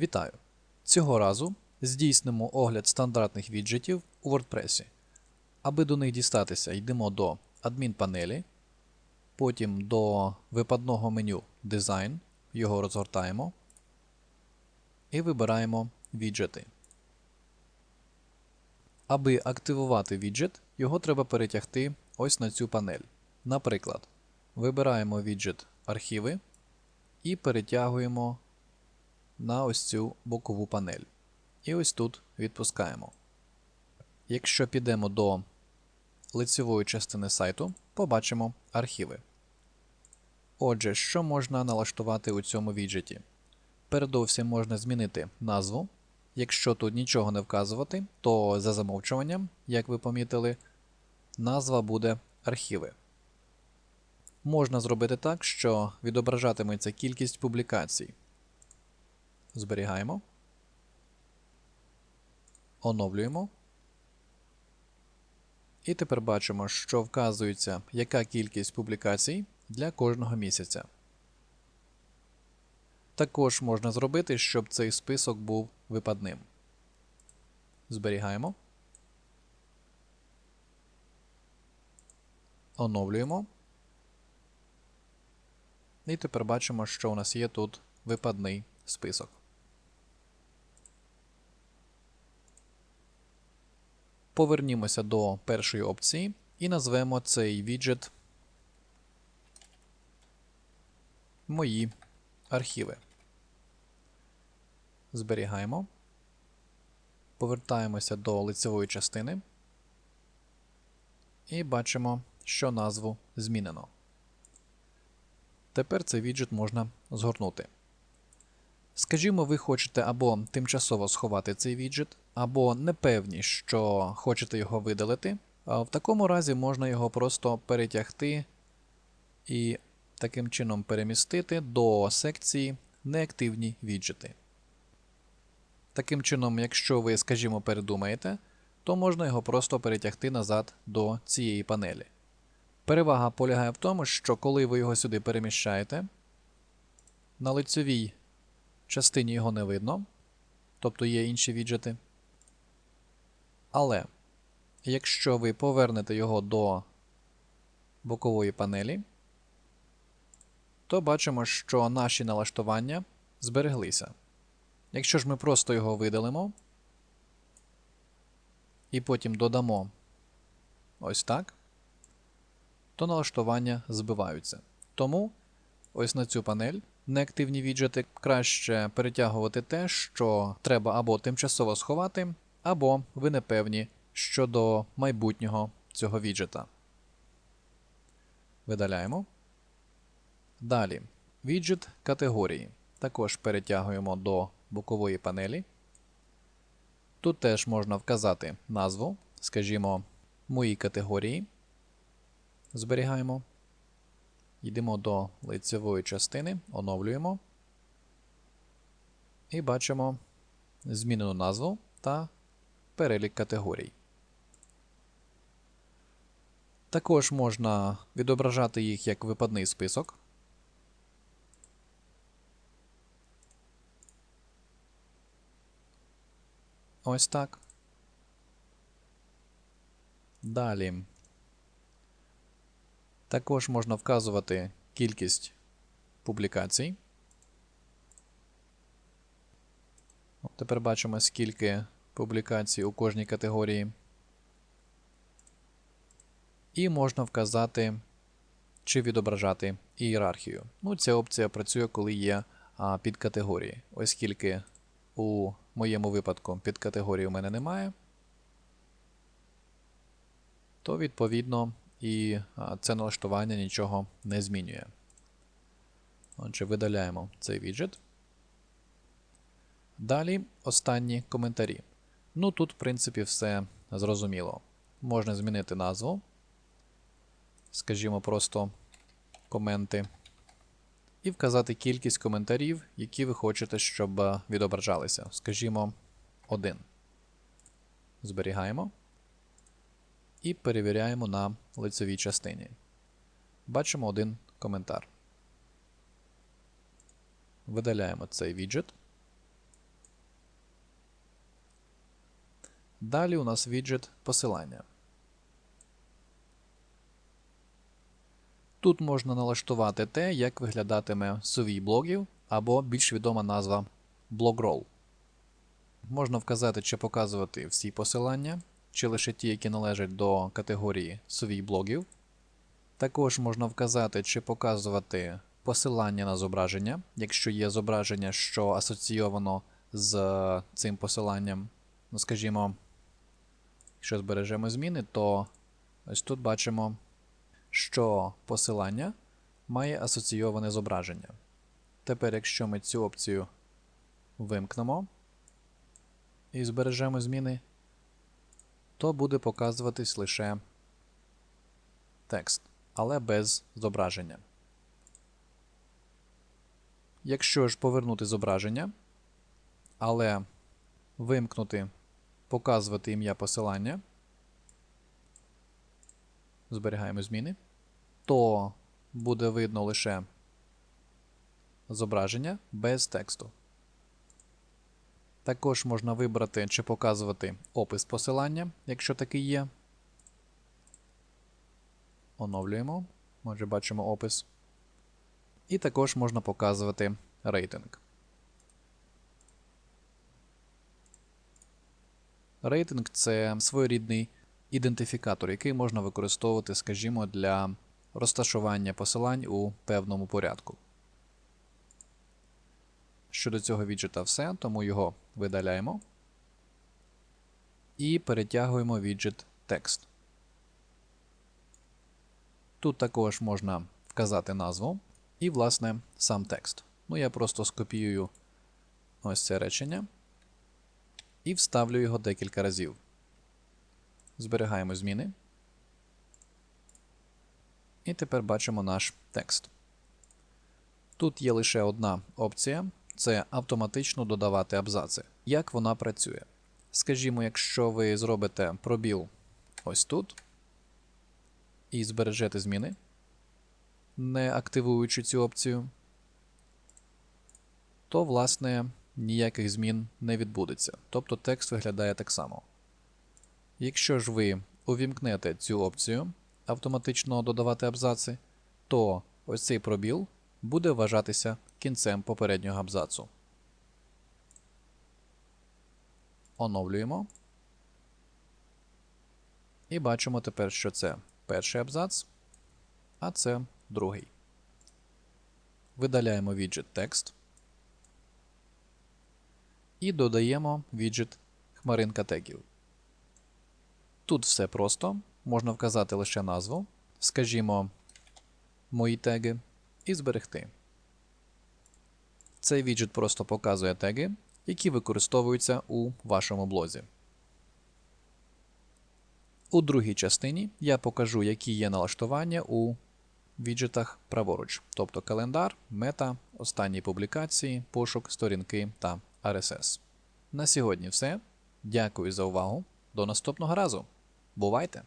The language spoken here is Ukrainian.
Вітаю! Цього разу здійснимо огляд стандартних віджитів у WordPress. Аби до них дістатися, йдемо до адмінпанелі, потім до випадного меню Design, його розгортаємо і вибираємо віджити. Аби активувати віджит, його треба перетягти ось на цю панель. Наприклад, вибираємо віджит Архіви і перетягуємо на ось цю бокову панель. І ось тут відпускаємо. Якщо підемо до лицевої частини сайту, побачимо архіви. Отже, що можна налаштувати у цьому віджеті? Передовсім можна змінити назву. Якщо тут нічого не вказувати, то за замовчуванням, як ви помітили, назва буде архіви. Можна зробити так, що відображатиметься кількість публікацій. Зберігаємо. Оновлюємо. І тепер бачимо, що вказується, яка кількість публікацій для кожного місяця. Також можна зробити, щоб цей список був випадним. Зберігаємо. Оновлюємо. І тепер бачимо, що у нас є тут випадний список. Повернімося до першої опції і назвемо цей віджит Мої архіви. Зберігаємо. Повертаємося до лицевої частини і бачимо, що назву змінено. Тепер цей віджит можна згорнути. Скажімо, ви хочете або тимчасово сховати цей віджит, або не певні, що хочете його видалити. В такому разі можна його просто перетягти і таким чином перемістити до секції Неактивні віджити. Таким чином, якщо ви, скажімо, передумаєте, то можна його просто перетягти назад до цієї панелі. Перевага полягає в тому, що коли ви його сюди переміщаєте, на лицевій частині його не видно, тобто є інші віджити. Але якщо ви повернете його до бокової панелі, то бачимо, що наші налаштування збереглися. Якщо ж ми просто його видалимо і потім додамо ось так, то налаштування збиваються. Тому ось на цю панель неактивні віджити краще перетягувати те, що треба або тимчасово сховати, або ви не певні щодо майбутнього цього віджета. Видаляємо. Далі. Віджит категорії. Також перетягуємо до бокової панелі. Тут теж можна вказати назву, скажімо, мої категорії. Зберігаємо. Йдемо до лицевої частини, оновлюємо. І бачимо змінену назву та перелік категорій. Також можна відображати їх як випадний список. Ось так. Далі. Також можна вказувати кількість публікацій. Тепер бачимо, скільки публікацій у кожній категорії. І можна вказати чи відображати ієрархію. Ну, Ця опція працює, коли є а, підкатегорії. Оскільки у моєму випадку підкатегорії у мене немає, то відповідно і це налаштування нічого не змінює. Отже, видаляємо цей віджит. Далі останні коментарі. Ну тут, в принципі, все зрозуміло. Можна змінити назву. Скажімо, просто коменти. І вказати кількість коментарів, які ви хочете, щоб відображалися. Скажімо, один. Зберігаємо і перевіряємо на лицевій частині. Бачимо один коментар. Видаляємо цей віджет. Далі у нас віджет посилання. Тут можна налаштувати те, як виглядатиме сувій блогів або більш відома назва блогрол. Можна вказати чи показувати всі посилання, чи лише ті, які належать до категорії сувій блогів. Також можна вказати, чи показувати посилання на зображення, якщо є зображення, що асоційовано з цим посиланням. Ну, скажімо, якщо збережемо зміни, то ось тут бачимо, що посилання має асоційоване зображення. Тепер, якщо ми цю опцію вимкнемо і збережемо зміни, то буде показуватись лише текст, але без зображення. Якщо ж повернути зображення, але вимкнути, показувати ім'я посилання, зберігаємо зміни, то буде видно лише зображення без тексту. Також можна вибрати чи показувати опис посилання, якщо такий є. Оновлюємо. Може, бачимо опис. І також можна показувати рейтинг. Рейтинг це своєрідний ідентифікатор, який можна використовувати, скажімо, для розташування посилань у певному порядку. Щодо цього віджита все, тому його видаляємо і перетягуємо віджит текст. Тут також можна вказати назву і, власне, сам текст. Ну, я просто скопіюю ось це речення і вставлю його декілька разів. Зберігаємо зміни. І тепер бачимо наш текст. Тут є лише одна опція це автоматично додавати абзаци. Як вона працює? Скажімо, якщо ви зробите пробіл ось тут і збережете зміни, не активуючи цю опцію, то, власне, ніяких змін не відбудеться. Тобто текст виглядає так само. Якщо ж ви увімкнете цю опцію автоматично додавати абзаци, то ось цей пробіл буде вважатися кінцем попереднього абзацу. Оновлюємо. І бачимо тепер, що це перший абзац, а це другий. Видаляємо віджит текст і додаємо віджит хмаринка тегів. Тут все просто. Можна вказати лише назву, скажімо, мої теги, і зберегти. Цей віджит просто показує теги, які використовуються у вашому блозі. У другій частині я покажу, які є налаштування у віджитах праворуч, тобто календар, мета, останні публікації, пошук, сторінки та RSS. На сьогодні все. Дякую за увагу. До наступного разу. Бувайте!